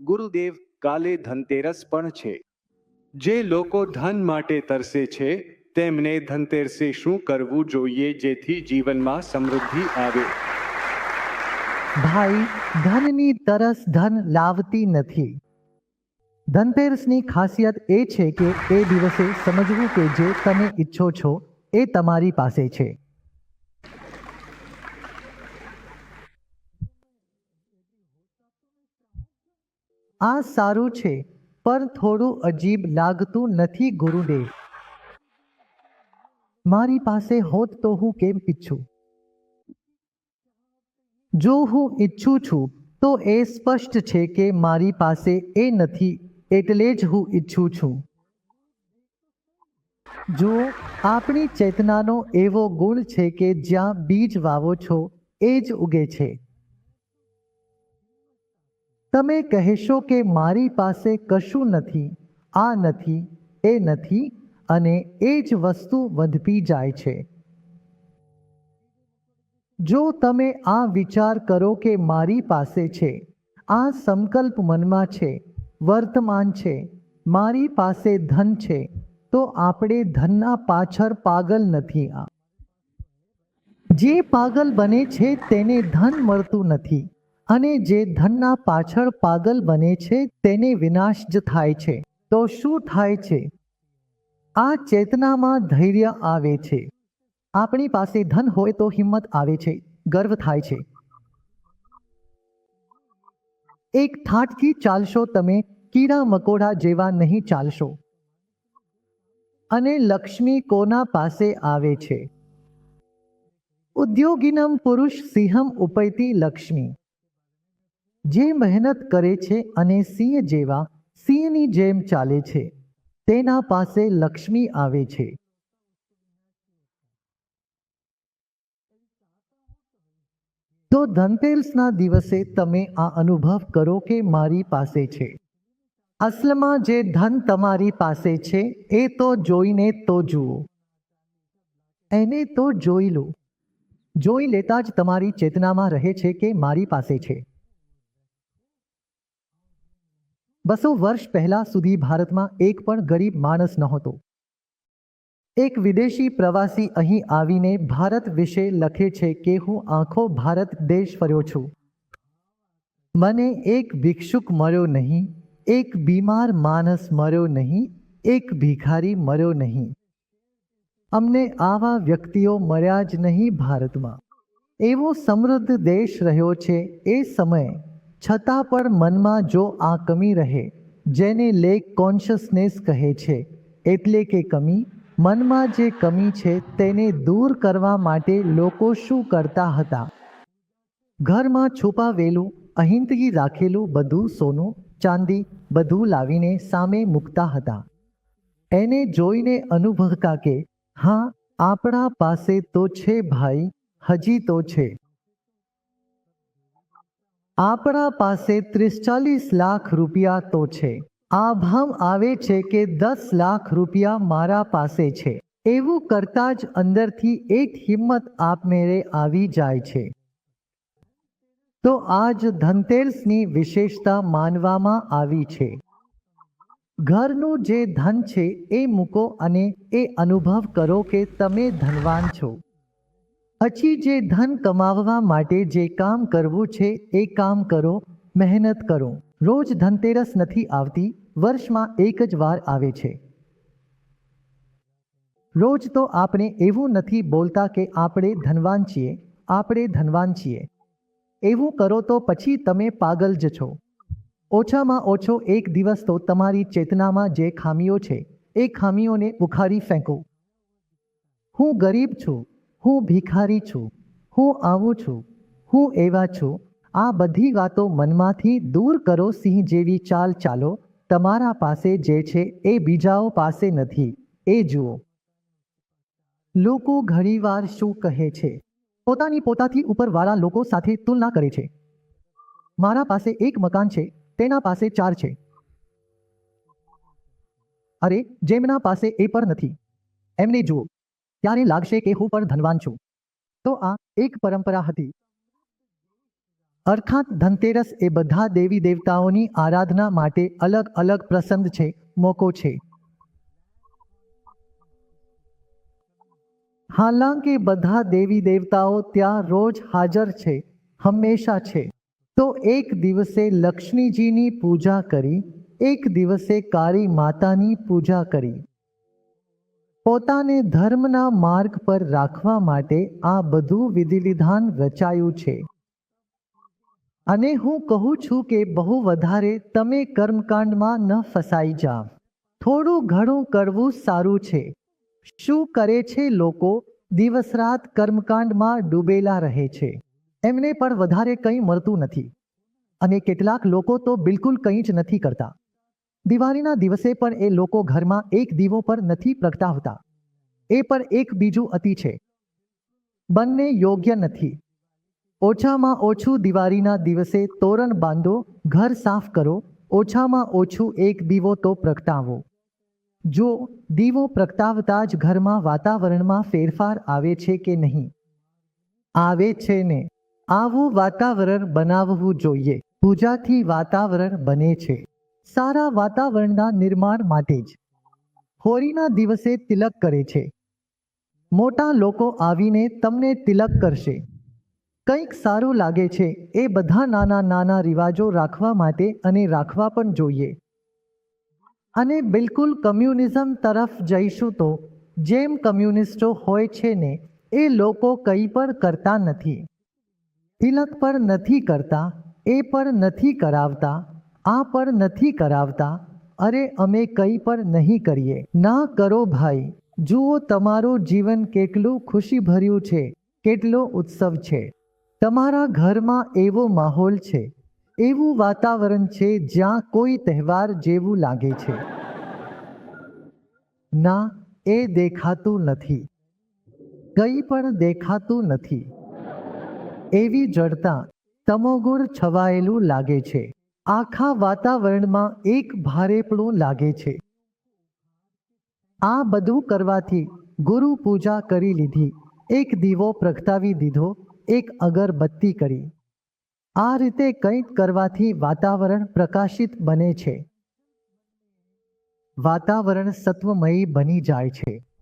ગુરુદેવ કાલે ધનતેરસ પણ છે. જે લોકો ધન માટે તરસે છે, તેમને ધનતેરસે શું કરવું જોઈએ જેથી જીવનમાં સમૃદ્ધિ આવે? ભાઈ, ધનની તરસ ધન લાવતી નથી. ધનતેરસની ખાસિયત એ છે કે એ દિવસે સમજવું કે જે તમે ઈચ્છો છો એ તમારી પાસે છે. આ સારું છે, પણ થોડું અજીબ લાગતું નથી ગુરુદેવ. મારી પાસે હોત તો હું કેમ ઈચ્છું? જો હું ઈચ્છું છું, તો એ સ્પષ્ટ છે કે મારી પાસે એ નથી, એટલે જ હું ઈચ્છું છું. જો આપણી ચેતનાનો એવો ગુણ છે કે જ્યાં બીજ વાવો છો, એ જ ઉગે છે. તમે કહેશો કે મારી પાસે કશું નથી, આ નથી, એ નથી, અને એ જ વસ્તુ વધતી જાય છે. જો તમે આ વિચાર કરો કે મારી પાસે છે, આ સંકલ્પ મનમાં છે, વર્તમાન છે, મારી પાસે ધન છે, તો આપણે ધનના પાછળ પાગલ નથી. આ જે પાગલ બને છે તેને ધન મળતું નથી. અને જે ધનના પાછળ પાગલ બને છે, તેને વિનાશ જ થાય છે. તો શું થાય છે? આ ચેતનામાં ધૈર્ય આવે છે. આપણી પાસે ધન હોય તો હિંમત આવે છે. ગર્વ થાય છે. એક થાટથી ચાલશો તમે, કીડા મકોડા જેવા નહીં ચાલશો. અને લક્ષ્મી કોના પાસે આવે છે? ઉદ્યોગિનમ પુરુષ સિંહમ ઉપૈતી લક્ષ્મી. જે મહેનત કરે છે અને સિંહ જેવા સિંહની જેમ ચાલે છે, તેના પાસે લક્ષ્મી આવે છે. તો ધનતેરસના દિવસે તમે આ અનુભવ કરો કે મારી પાસે છે. અસલમાં જે ધન તમારી પાસે છે, એ તો જોઈને તો જુઓ. એને તો જોઈ લો. જોઈ લેતા જ તમારી ચેતનામાં રહે છે કે મારી પાસે છે. બસો વર્ષ પહેલા સુધી ભારતમાં એક પણ ગરીબ માણસ નહોતો. એક વિદેશી પ્રવાસી અહીં આવીને ભારત વિશે લખે છે કે હું આખો ભારત દેશ ફર્યો છું. મને એક ભિક્ષુક મળ્યો નહીં, એક બીમાર માણસ મળ્યો નહીં, એક ભિખારી મળ્યો નહીં. અમને આવા વ્યક્તિઓ મળ્યા જ નહીં ભારતમાં. એવો સમૃદ્ધ દેશ રહ્યો છે એ સમયે છતાં પણ મનમાં જો આ કમી રહે, જેને લેક કોન્શિયસનેસ કહે છે, એટલે કે કમી, મનમાં જે કમી છે તેને દૂર કરવા માટે લોકો શું કરતા હતા? ઘરમાં છુપાવેલું, અહિંદગી રાખેલું બધું સોનું, ચાંદી, બધું લાવીને સામે મૂકતા હતા. એને જોઈને અનુભવતા કે, હા, આપણા પાસે તો છે ભાઈ, હજી તો છે. આપણા પાસે ત્રીસ ચાલીસ લાખ રૂપિયા તો છે. આ ભામ આવે છે કે દસ લાખ રૂપિયા મારા પાસે છે. એવું કરતા જ અંદરથી એક હિંમત આપમેળે આવી જાય છે. તો આજ ધનતેરસની વિશેષતા માનવામાં આવી છે. ઘરનું જે ધન છે એ મૂકો અને એ અનુભવ કરો કે તમે ધનવાન છો. પછી જે ધન કમાવવા માટે જે કામ કરવું છે, એ કામ કરો, મહેનત કરો. રોજ ધનતેરસ નથી આવતી, વર્ષમાં એક જ વાર આવે છે. રોજ તો આપણે એવું નથી બોલતા કે આપણે ધનવાન છીએ, આપણે ધનવાન છીએ. એવું કરો તો પછી તમે પાગલ જ છો. ઓછામાં ઓછો એક દિવસ તો તમારી ચેતનામાં જે ખામીઓ છે, એ ખામીઓને ઉખાડી ફેંકો. હું ગરીબ છું હું ભિખારી છું, હું આવું છું, હું એવા છું. આ બધી વાતો મનમાંથી દૂર કરો સિંહ જેવી ચાલ ચાલો. તમારા પાસે જે છે એ બીજાઓ પાસે નથી. એ જુઓ. લોકો ઘણીવાર શું કહે છે? પોતાની પોતાથી ઉપરવાળા લોકો સાથે તુલના કરે છે. મારા પાસે એક મકાન છે, તેના પાસે ચાર છે. અરે, જેમના પાસે એ પણ નથી. એમને જુઓ. ત્યારે લાગશે કે હું પણ ધનવાન છું. તો આ એક પરંપરા હતી. અર્થાત ધનતેરસ એ બધા દેવી દેવતાઓની આરાધના માટે અલગ અલગ પ્રસંગ છે, મોકો છે. હાલાંકે બધા દેવી દેવતાઓ ત્યાં રોજ હાજર છે, હંમેશા છે. તો એક દિવસે લક્ષ્મીજીની પૂજા કરી, એક દિવસે કાળી માતાની પૂજા કરી. પોતાને ધર્મના માર્ગ પર રાખવા માટે આ બધું વિધિવિધાન રચાયું છે. અને હું કહું છું કે બહુ વધારે તમે કર્મકાંડમાં ન ફસાઈ જા. થોડું ઘણું કરવું સારું છે. શું કરે છે લોકો? દિવસ રાત કર્મકાંડમાં ડૂબેલા રહે છે. એમને પણ વધારે કંઈ મળતું નથી. અને કેટલાક લોકો તો બિલકુલ કંઈ જ નથી કરતા. દિવાળીના દિવસે પણ એ લોકો ઘરમાં એક દીવો પર નથી પ્રગટાવતા. એ પણ એક બીજું અતિ છે. બંને યોગ્ય નથી. ઓછામાં ઓછું દિવાળીના દિવસે તોરણ બાંધો, ઘર સાફ કરો, ઓછામાં ઓછું એક દીવો તો પ્રગટાવો. જો દીવો પ્રગટાવતા જ ઘરમાં વાતાવરણમાં ફેરફાર આવે છે કે નહીં? આવે છે ને. આવું વાતાવરણ બનાવવું જોઈએ. પૂજાથી વાતાવરણ બને છે. સારા વાતાવરણના નિર્માણ માટે જ હોળીના દિવસે તિલક કરે છે. મોટા લોકો આવીને તમને તિલક કરશે. કંઈક સારું લાગે છે એ બધા નાના નાના રિવાજો રાખવા માટે અને રાખવા પણ જોઈએ. અને બિલકુલ કમ્યુનિઝમ તરફ જઈશું તો જેમ કમ્યુનિસ્ટો હોય છે ને એ લોકો કંઈ પણ કરતા નથી. તિલક પર નથી કરતા, એ પણ નથી કરાવતા આ પણ નથી કરાવતા? અરે, અમે કંઈ પણ નહીં કરીએ. ના કરો ભાઈ. જુઓ, તમારું જીવન કેટલું ખુશીભર્યું છે, કેટલો ઉત્સવ છે. તમારા ઘરમાં એવો માહોલ છે, એવું વાતાવરણ છે જ્યાં કોઈ તહેવાર જેવું લાગે છે. ના, એ દેખાતું નથી. કંઈ પણ દેખાતું નથી. એવી જડતા, તમોગુણ છવાયેલું લાગે છે. આખા વાતાવરણમાં એક ભારેપણું લાગે છે. આ બધું કરવાથી ગુરુ પૂજા કરી લીધી, એક દીવો પ્રગટાવી દીધો, એક અગરબત્તી કરી. આ રીતે કંઈક કરવાથી વાતાવરણ પ્રકાશિત બને છે. વાતાવરણ સત્વમયી બની જાય છે.